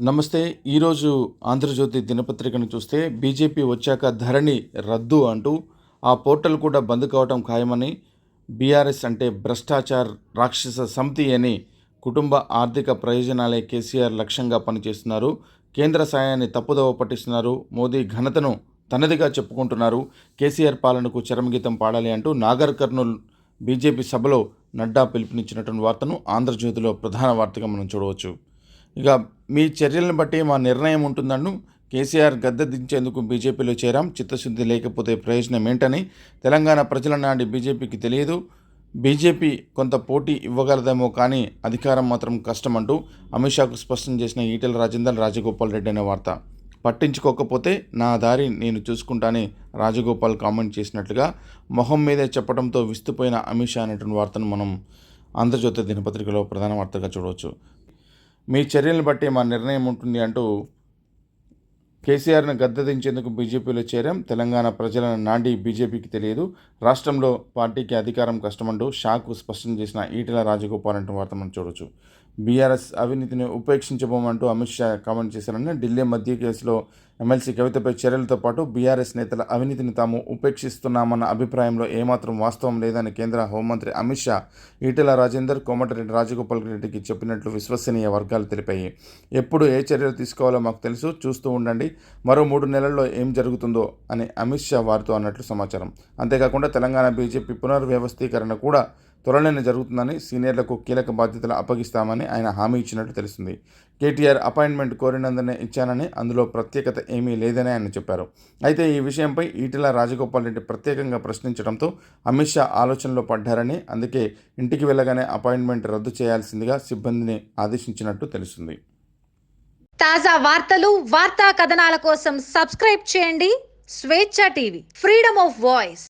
నమస్తే. ఈరోజు ఆంధ్రజ్యోతి దినపత్రికను చూస్తే బీజేపీ వచ్చాక ధరణి రద్దు అంటూ ఆ పోర్టల్ కూడా బంద్ కావటం ఖాయమని బీఆర్ఎస్ అంటే భ్రష్టాచార్ రాక్షస సమితి అని కుటుంబ ఆర్థిక ప్రయోజనాలే కేసీఆర్ లక్ష్యంగా పనిచేస్తున్నారు. కేంద్ర సాయాన్ని తప్పుదోవ పట్టిస్తున్నారు. మోదీ ఘనతను తనదిగా చెప్పుకుంటున్నారు. కేసీఆర్ పాలనకు చరమగీతం పాడాలి అంటూ నాగర్ కర్నూల్ బీజేపీ సభలో నడ్డా పిలుపునిచ్చినటువంటి వార్తను ఆంధ్రజ్యోతిలో ప్రధాన వార్తగా మనం చూడవచ్చు. ఇక మీ చర్యలను బట్టి మా నిర్ణయం ఉంటుందన్ను కేసీఆర్ గద్దె దించేందుకు బీజేపీలో చేరాం. చిత్తశుద్ధి లేకపోతే ప్రయోజనం ఏంటని తెలంగాణ ప్రజల నాటి బీజేపీకి తెలియదు. బీజేపీ కొంత పోటీ ఇవ్వగలదేమో కానీ అధికారం మాత్రం కష్టమంటూ అమిత్ షాకు స్పష్టం చేసిన ఈటెల రాజేందర్ రాజగోపాల్ రెడ్డి అనే వార్త. పట్టించుకోకపోతే నా దారి నేను చూసుకుంటానని రాజగోపాల్ కామెంట్ చేసినట్లుగా మొహం మీదే చెప్పడంతో విస్తుపోయిన అమిత్ షా అనేటువంటి వార్తను మనం ఆంధ్రజ్యోతి దినపత్రికలో ప్రధాన వార్తగా చూడవచ్చు. మీ చర్యలను బట్టి మా నిర్ణయం ఉంటుంది అంటూ కేసీఆర్ను గద్దదించేందుకు బీజేపీలో చేరాం. తెలంగాణ ప్రజలను నాడి బీజేపీకి తెలియదు. రాష్ట్రంలో పార్టీకి అధికారం కష్టమంటూ షాకు స్పష్టం చేసిన ఈటెల రాజగోపాల్ అంటూ వార్త మనం చూడొచ్చు. బీఆర్ఎస్ అవినీతిని ఉపేక్షించబోమంటూ అమిత్ షా కామెంట్ చేశారని ఢిల్లీ మధ్య కేసులో ఎమ్మెల్సీ కవితపై చర్యలతో పాటు బీఆర్ఎస్ నేతల అవినీతిని తాము ఉపేక్షిస్తున్నామన్న అభిప్రాయంలో ఏమాత్రం వాస్తవం లేదని కేంద్ర హోంమంత్రి అమిత్ షా ఈటెల రాజేందర్ కోమటిరెడ్డి రాజగోపాల్ రెడ్డికి చెప్పినట్లు విశ్వసనీయ వర్గాలు తెలిపాయి. ఎప్పుడు ఏ చర్యలు తీసుకోవాలో మాకు తెలుసు చూస్తూ ఉండండి. మరో మూడు నెలల్లో ఏం జరుగుతుందో అని అమిత్ షా వారితో అన్నట్లు సమాచారం. అంతేకాకుండా తెలంగాణ బీజేపీ పునర్వ్యవస్థీకరణ కూడా త్వరలోనే జరుగుతుందని సీనియర్లకు కీలక బాధ్యతలు అప్పగిస్తామని ఆయన హామీ ఇచ్చినట్టు తెలిసింది కేటీఆర్ అపాయింట్మెంట్ కోరినందునే ఇచ్చానని అందులో ప్రత్యేకత ఏమీ లేదని ఆయన చెప్పారు. అయితే ఈ విషయంపై ఈటెల రాజగోపాల్ రెడ్డి ప్రత్యేకంగా ప్రశ్నించడంతో అమిత్ షా ఆలోచనలో పడ్డారని అందుకే ఇంటికి వెళ్ళగానే అపాయింట్మెంట్ రద్దు చేయాల్సిందిగా సిబ్బందిని ఆదేశించినట్టు తెలుస్తుంది. తాజా వార్తలు వార్తా కథనాల కోసం సబ్స్క్రైబ్ చేయండి స్వేచ్ఛ టీవీ. Freedom of voice.